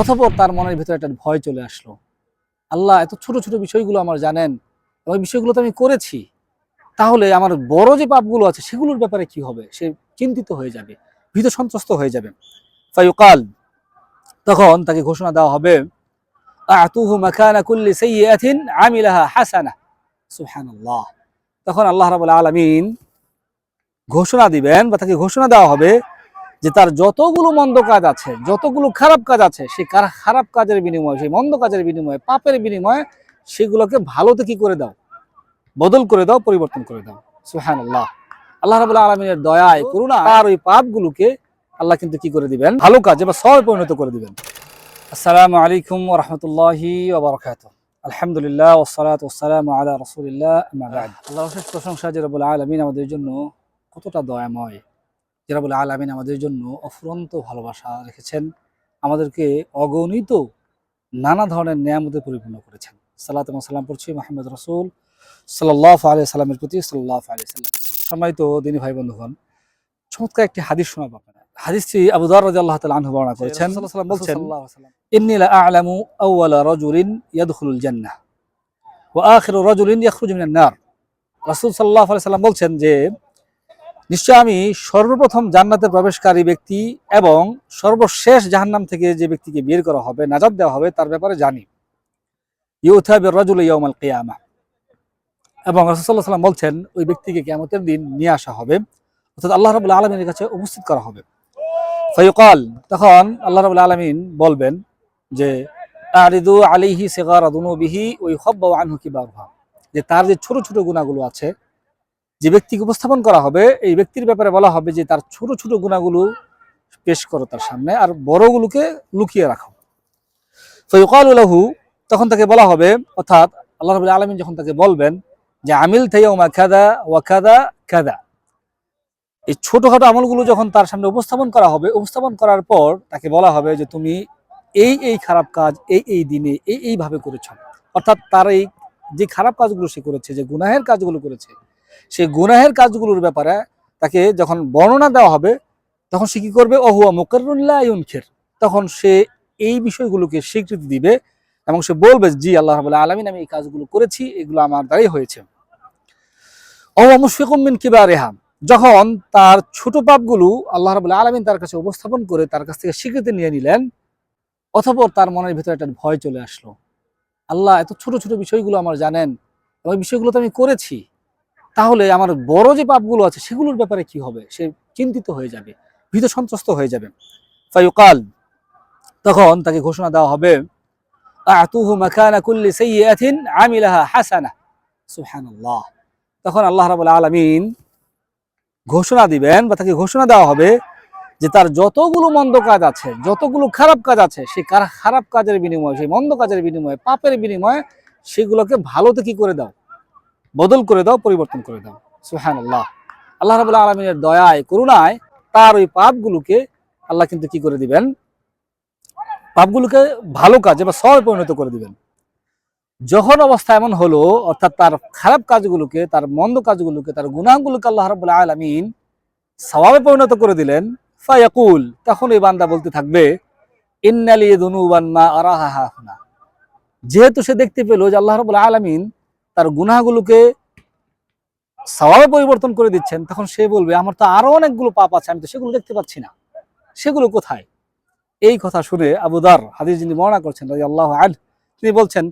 অথবা তার মনের ভিতরে একটা ভয় চলে আসলো। আল্লাহ, এত ছোট ছোট বিষয়গুলো আমার জানেন ওই বিষয়গুলো তো আমি করেছি। তাহলে আমার বড় যে পাপগুলো আছে, সেগুলোর ব্যাপারে কি হবে? সে চিন্তিত হয়ে যাবে, ভীত সন্ত্রস্ত হয়ে যাবে। ফাইকাল তখন তাকে ঘোষণা দেওয়া হবে তখন আল্লাহ রাব্বুল আলামিন ঘোষণা দিবেন বা তাকে ঘোষণা দেওয়া হবে যে তার যতগুলো মন্দ কাজ আছে, যতগুলো খারাপ কাজ আছে সেই খারাপ কাজের বিনিময়ে সেই মন্দ কাজের বিনিময়ে, পাপের বিনিময়ে সেগুলোকে ভালোতে কি করে দাও? বদল করে দাও, পরিবর্তন করে দাও। সুহান আল্লাহ আল্লাহ রাবুল্লাহ আলমিনের দয়ায় করুণা আর ওই পাপগুলোকে আল্লাহ কিন্তু কি করে দিবেন? ভালো কাজে বা সবে পরিণত করে দিবেন। আসসালামু আলাইকুম রহমতুল্লাহি ওবরকাত আলহামদুলিল্লাহ ওসালাত ওসালাম আলা রসুলিল্লাহ অশেষ প্রশংসা যে রবুল আলমিন আমাদের জন্য কতটা দয়াময়। যে রবুল আলমিন আমাদের জন্য অফুরন্ত ভালোবাসা রেখেছেন আমাদেরকে অগণিত নানা ধরনের নিয়ামতে পরিপূর্ণ করেছেন। সালাত এবং সালাম পড়ছি মাহমুদ রসুল সাল্লাহ আলি সাল্লামের প্রতি সাল্লাহ আলি সাল্লাম সম্মানিত দিনী ভাই বন্ধুগণ চমৎকার একটি হাদিস শোনাবো আপনারা হাদিসটি আবু দার রাজি আল্লাহ তালা আনহু বর্ণনা করেছেন বলছেন ইন্নি লা আ'লামু আউওয়ালা রাজুলিন ইয়াদখুলুল জান্নাহ ওয়া আখিরু রাজুলিন ইয়াখরুজু মিনান নার। রাসূল সাল্লাল্লাহু আলাইহি সাল্লাম বলছেন যে নিশ্চয় আমি সর্বপ্রথম জান্নাতে প্রবেশকারী ব্যক্তি এবং সর্বশেষ জাহান্নাম থেকে যে ব্যক্তিকে বের করা হবে নাজাদ দেওয়া হবে, তার ব্যাপারে জানি। ইউথা বির রাজুল ইয়াউমাল কিয়ামাহ এবং রাসূল সাল্লাম বলছেন, ওই ব্যক্তিকে কিয়ামতের দিন নিয়ে আসা হবে। অর্থাৎ আল্লাহ রাব্বুল আলামিনের কাছে উপস্থিত করা হবে। ফায়ুকাল তখন আল্লাহ রাব্বুল আলামিন বলবেন যে, আরিদু আলাইহি সিগারা দুনুবিহি ওই খব্বা আনহু কিবারহা। যে তার যে ছোট ছোট গুণাগুলো আছে যে ব্যক্তিকে উপস্থাপন করা হবে, এই ব্যক্তির ব্যাপারে বলা হবে যে তার ছোট ছোট গুণাগুলো পেশ করো তার সামনে আর বড়গুলোকে লুকিয়ে রাখো। ফয়ুকাল তখন তাকে বলা হবে, অর্থাৎ আল্লাহ রাবুল আলমিন যখন তাকে বলবেন যে আমিল থাইয়া খাদা ওয়া খাদা খাদা এই ছোটখাটো আমলগুলো যখন তার সামনে উপস্থাপন করা হবে, উপস্থাপন করার পর তাকে বলা হবে যে, তুমি এই এই খারাপ কাজ, এই এই দিনে এই, এইভাবে করেছ। অর্থাৎ তার এই যে খারাপ কাজগুলো সে করেছে, যে গুনাহের কাজগুলো করেছে সেই গুনাহের কাজগুলোর ব্যাপারে তাকে যখন বর্ণনা দেওয়া হবে, তখন সে কি করবে? অহুয়া মুকরুল্লাহ তখন সে এই বিষয়গুলোকে স্বীকৃতি দিবে এবং সে বলবে, জি, আল্লাহ রাবুল্লাহ আলমিন, আমি এই কাজগুলো করেছি, এগুলো আমার দ্বারাই হয়েছে। অহুয়া মুশফিকুম মিন কিবা রেহাম যখন তার ছোট পাপগুলো আল্লাহ রাবুল্লাহ আলমিন তার কাছে উপস্থাপন করে তার কাছ থেকে স্বীকৃতি নিয়ে নিলেন অথবা তার মনের ভিতরে একটা ভয় চলে আসলো। আল্লাহ, এত ছোট ছোট বিষয়গুলো আমার জানেন এবং বিষয়গুলো তো আমি করেছি। তাহলে আমার বড় যে পাপগুলো আছে, সেগুলোর ব্যাপারে কি হবে? সে চিন্তিত হয়ে যাবে, ভীত সন্ত্রস্ত হয়ে যাবে। ফায়ুকাল, তখন তাকে ঘোষণা দেওয়া হবে, আতুহু মাকানা কুল্লি সাইয়্যাতিন আমিলাহা হাসানা। সুবহানাল্লাহ। তখন আল্লাহ রাব্বুল আলামিন ঘোষণা দিবেন বা তাকে ঘোষণা দেওয়া হবে যে তার যতগুলো মন্দ কাজ আছে, যতগুলো খারাপ কাজ আছে সেই খারাপ কাজের বিনিময়ে সেই মন্দ কাজের বিনিময়ে, পাপের বিনিময়ে সেগুলোকে ভালোতে কি করে দাও? বদল করে দাও, পরিবর্তন করে দাও। সুহান আল্লাহ আল্লাহ রাবুল্লাহ আলমিনের দয়ায়, করুণায় তার ওই পাপগুলোকে আল্লাহ কিন্তু কি করে দিবেন? পাপগুলোকে ভালো কাজে বা সবে পরিণত করে দিবেন। যখন অবস্থা এমন হলো, অর্থাৎ তার খারাপ কাজগুলোকে, তার মন্দ কাজগুলোকে, তার গুনাহগুলোকে আল্লাহ রাবুল্লাহ আলমিন সবাবে পরিণত করে দিলেন, ফায়াকুল, তখন এই বান্দা বলতে থাকবে, ইন্নালি দুনুবান মা আরাহা যেহেতু সে দেখতে পেল যে আল্লাহ রাবুল আলমিন তার গুনাহগুলোকে স্বভাবে পরিবর্তন করে দিচ্ছেন, তখন সে বলবে, আমার তো আরও অনেকগুলো পাপ আছে, আমি তো সেগুলো দেখতে পাচ্ছি না। সেগুলো কোথায়? এই কথা শুনে আবু দার হাদিস যিনি বর্ণনা করছেন রাজি আল্লাহ আন তিনি বলছেন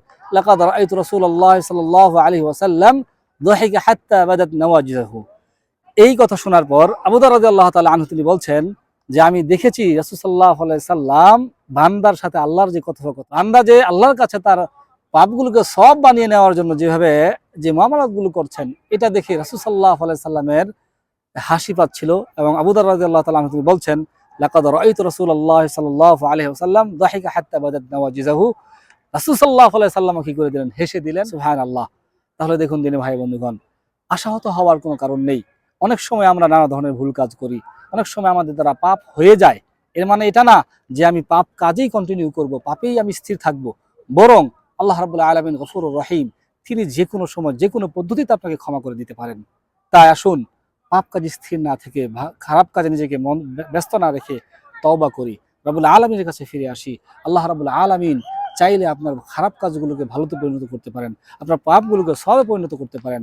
এই কথা শোনার পর আবু দার রাদিয়াল্লাহু তাআলা আনহু তিনি বলছেন যে, আমি দেখেছি রাসূল সাল্লাল্লাহু সাল্লাম বান্দার সাথে আল্লাহর যে কথোপকথন, বান্দা যে আল্লাহর কাছে তার পাপগুলোকে সব বানিয়ে নেওয়ার জন্য যেভাবে যে মামলাতগুলো করছেন, এটা দেখে রাসূল সাল্লাল্লাহু আলাইহি সাল্লামের হাসি পাচ্ছিল এবং আবু দার আল্লাহ আনহু তিনি বলছেন, লাকাদ রাআইতু রাসূলুল্লাহ সাল্লাল্লাহু আলাইহি ওয়াসাল্লাম দাহিকা হাত্তা বাদাত নওয়াজিহু রাসূল সাল্লাল্লাহু আলাইহি সাল্লাম কি করে দিলেন? হেসে দিলেন, সুবহানাল্লাহ। তাহলে দেখুন দিনে ভাই বন্ধুগণ, আশাহত হওয়ার কোনো কারণ নেই। অনেক সময় আমরা নানা ধরনের ভুল কাজ করি, অনেক সময় আমাদের দ্বারা পাপ হয়ে যায়। এর মানে এটা না যে আমি পাপ কাজেই কন্টিনিউ করব, পাপেই আমি স্থির থাকব। বরং আল্লাহ রাবুল্লাহ আলমিন গফুর রহিম। তিনি যে কোনো সময় যে কোনো পদ্ধতিতে আপনাকে ক্ষমা করে দিতে পারেন। তাই আসুন, পাপ কাজে স্থির না থেকে খারাপ কাজে নিজেকে মন ব্যস্ত না রেখে তওবা করি। রাবুল আলমিনের কাছে ফিরে আসি। আল্লাহ রাবুল আলমিন চাইলে আপনার খারাপ কাজগুলোকে ভালোতে পরিণত করতে পারেন, আপনার পাপগুলোকে সবে পরিণত করতে পারেন।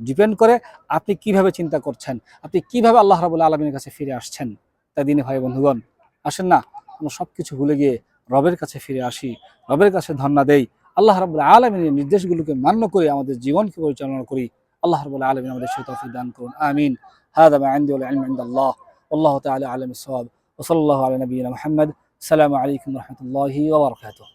ডিপেন্ড করে আপনি কীভাবে চিন্তা করছেন, আপনি কীভাবে আল্লাহ রাবুল আলমিনের কাছে ফিরে আসছেন। তাই দিনে ভাই বন্ধুগণ, আসেন না, আমরা সব কিছু ভুলে গিয়ে রবের কাছে ফিরে আসি। রবের কাছে ধর্ণা দেই। আল্লাহ রাবুল আলমিনের নির্দেশগুলোকে মান্য করে আমাদের জীবনকে পরিচালনা করি আল্লাহ রাবুল আলমিন আমাদের সেই তৌফিক দান করুন আমিন هذا ما عندي والعلم عند الله والله تعالى أعلم الصواب وصلى الله على نبينا محمد السلام عليكم ورحمة الله وبركاته